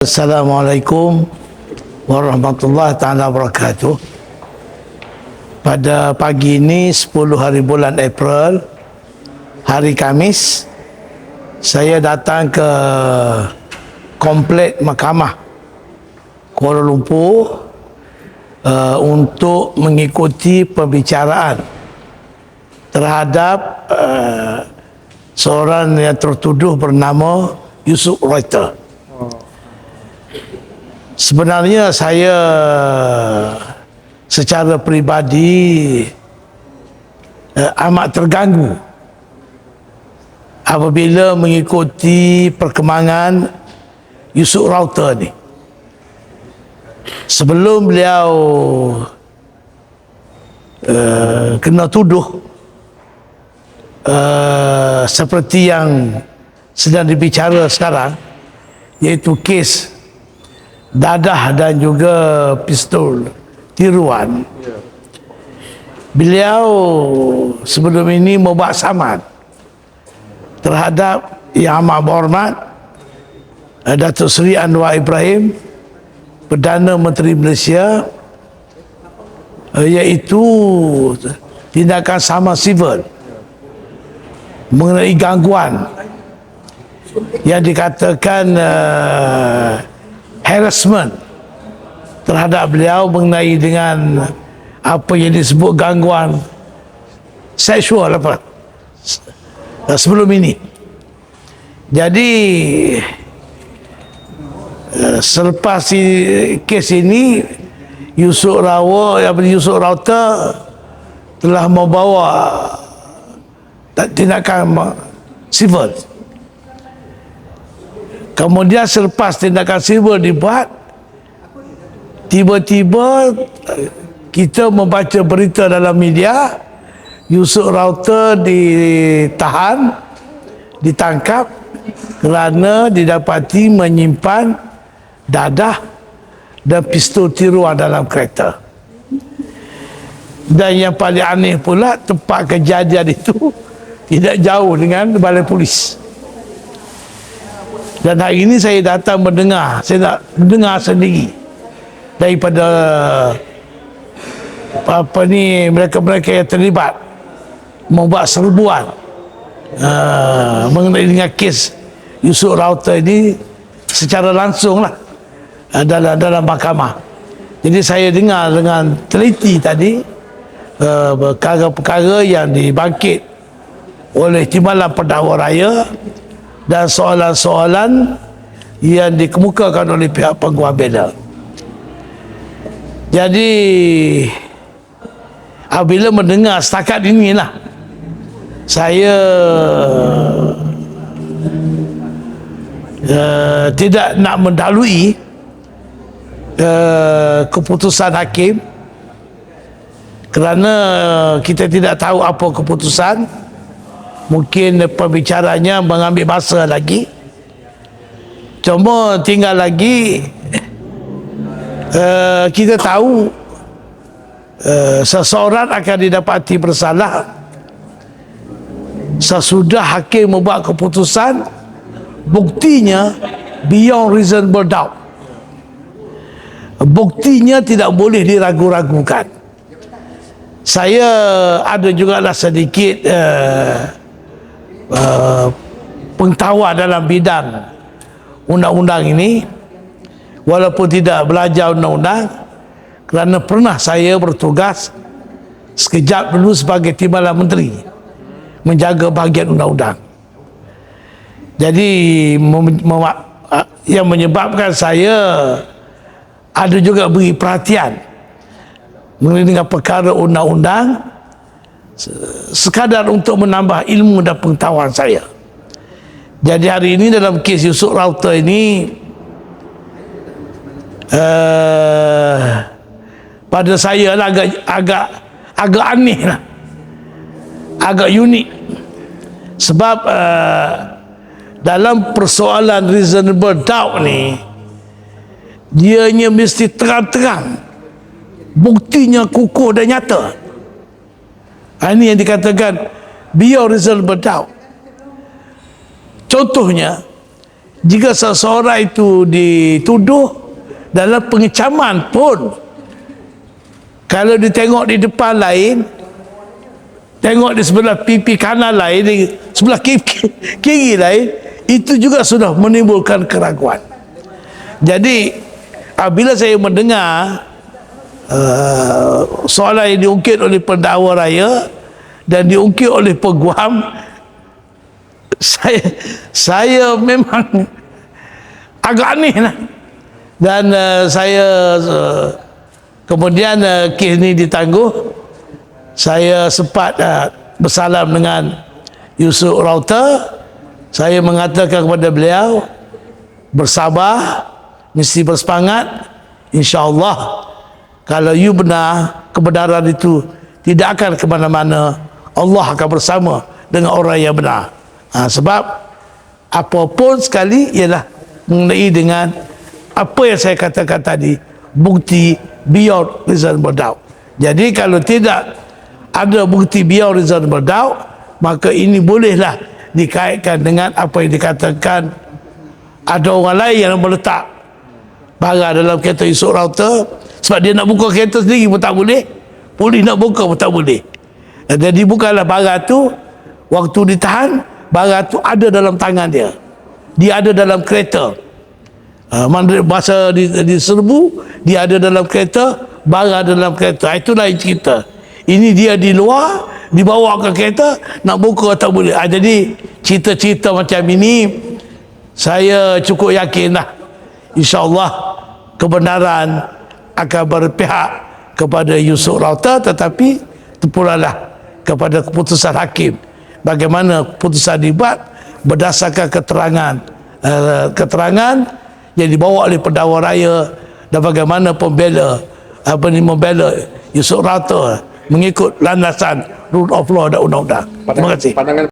Assalamualaikum warahmatullahi taala wabarakatuh. Pada pagi ini 10 hari bulan April hari Kamis saya datang ke komplek mahkamah Kuala Lumpur uh, untuk mengikuti pembicaraan terhadap uh, seorang yang tertuduh bernama Yusuf Reuter. Sebenarnya saya secara peribadi eh, amat terganggu apabila mengikuti perkembangan Yusuf Rauter ni. Sebelum beliau uh, kena tuduh uh, seperti yang sedang dibicara sekarang iaitu kes dadah dan juga pistol tiruan. Beliau sebelum ini membuat saman terhadap Yang Amat Berhormat eh, Datuk Seri Anwar Ibrahim Perdana Menteri Malaysia eh, iaitu tindakan sama sivil mengenai gangguan yang dikatakan uh, harassment terhadap beliau mengenai dengan apa yang disebut gangguan seksual apa sebelum ini. Jadi eh, selepas kes ini Yusuf Rawa yang Yusuf Rauta telah membawa tindakan civil Kemudian selepas tindakan sivil dibuat Tiba-tiba kita membaca berita dalam media Yusuf Rauter ditahan Ditangkap Kerana didapati menyimpan Dadah Dan pistol tiruan dalam kereta. Dan yang paling aneh pula Tempat kejadian itu Tidak jauh dengan balai polis dan hari ini saya datang mendengar, saya nak mendengar sendiri daripada apa ni mereka-mereka yang terlibat membuat serbuan uh, mengenai dengan kes Yusuf Rauter ini secara langsung lah uh, dalam dalam mahkamah. Jadi saya dengar dengan teliti tadi uh, perkara-perkara yang dibangkit oleh Timbalan Pendakwa Raya dan soalan-soalan yang dikemukakan oleh pihak penguat bela. Jadi apabila mendengar setakat inilah saya uh, tidak nak mendalui uh, keputusan hakim kerana kita tidak tahu apa keputusan mungkin pembicaranya mengambil masa lagi. Cuma tinggal lagi uh, kita tahu uh, seseorang akan didapati bersalah. Sesudah hakim membuat keputusan buktinya beyond reasonable doubt. Buktinya tidak boleh diragu-ragukan. Saya ada juga lah sedikit uh, uh, pengetahuan dalam bidang undang-undang ini walaupun tidak belajar undang-undang kerana pernah saya bertugas sekejap dulu sebagai timbalan menteri menjaga bahagian undang-undang. Jadi mem- mem- yang menyebabkan saya ada juga beri perhatian mengenai dengan perkara undang-undang sekadar untuk menambah ilmu dan pengetahuan saya. Jadi hari ini dalam kes Yusuf Rauter ini uh, pada saya lah agak agak agak aneh lah. Agak unik. Sebab uh, dalam persoalan reasonable doubt ni dianya mesti terang-terang buktinya kukuh dan nyata ini yang dikatakan beyond reasonable doubt. Contohnya, jika seseorang itu dituduh dalam pengecaman pun kalau ditengok di depan lain tengok di sebelah pipi kanan lain di sebelah kiri, kiri lain itu juga sudah menimbulkan keraguan jadi apabila saya mendengar uh, soalan yang diungkit oleh pendakwa raya dan diungkit oleh peguam saya saya memang agak aneh lah. Dan uh, saya uh, kemudian uh, kes ini ditangguh. Saya sempat uh, bersalam dengan Yusuf Rauter saya mengatakan kepada beliau bersabar mesti bersemangat. Insyaallah kalau you benar kebenaran itu tidak akan ke mana-mana Allah akan bersama dengan orang yang benar. Ha, sebab apapun sekali ialah mengenai dengan apa yang saya katakan tadi bukti beyond reasonable doubt. Jadi kalau tidak ada bukti beyond reasonable doubt maka ini bolehlah dikaitkan dengan apa yang dikatakan ada orang lain yang meletak barang dalam kereta Yusuf Router sebab dia nak buka kereta sendiri pun tak boleh. Polis nak buka pun tak boleh. Jadi bukanlah barang tu waktu ditahan barang tu ada dalam tangan dia. Dia ada dalam kereta. Uh, masa di, diserbu dia ada dalam kereta barang ada dalam kereta. Itu lain cerita. Ini dia di luar dibawa ke kereta nak buka tak boleh. Ha, jadi cerita-cerita macam ini saya cukup yakin lah. insyaAllah kebenaran akan berpihak kepada Yusuf Rauta tetapi terpulalah kepada keputusan hakim bagaimana keputusan dibuat berdasarkan keterangan uh, keterangan yang dibawa oleh pendakwa raya dan bagaimana pembela apa ni membela Yusuf Rauta mengikut landasan rule of law dan undang-undang. Terima kasih. Pandangan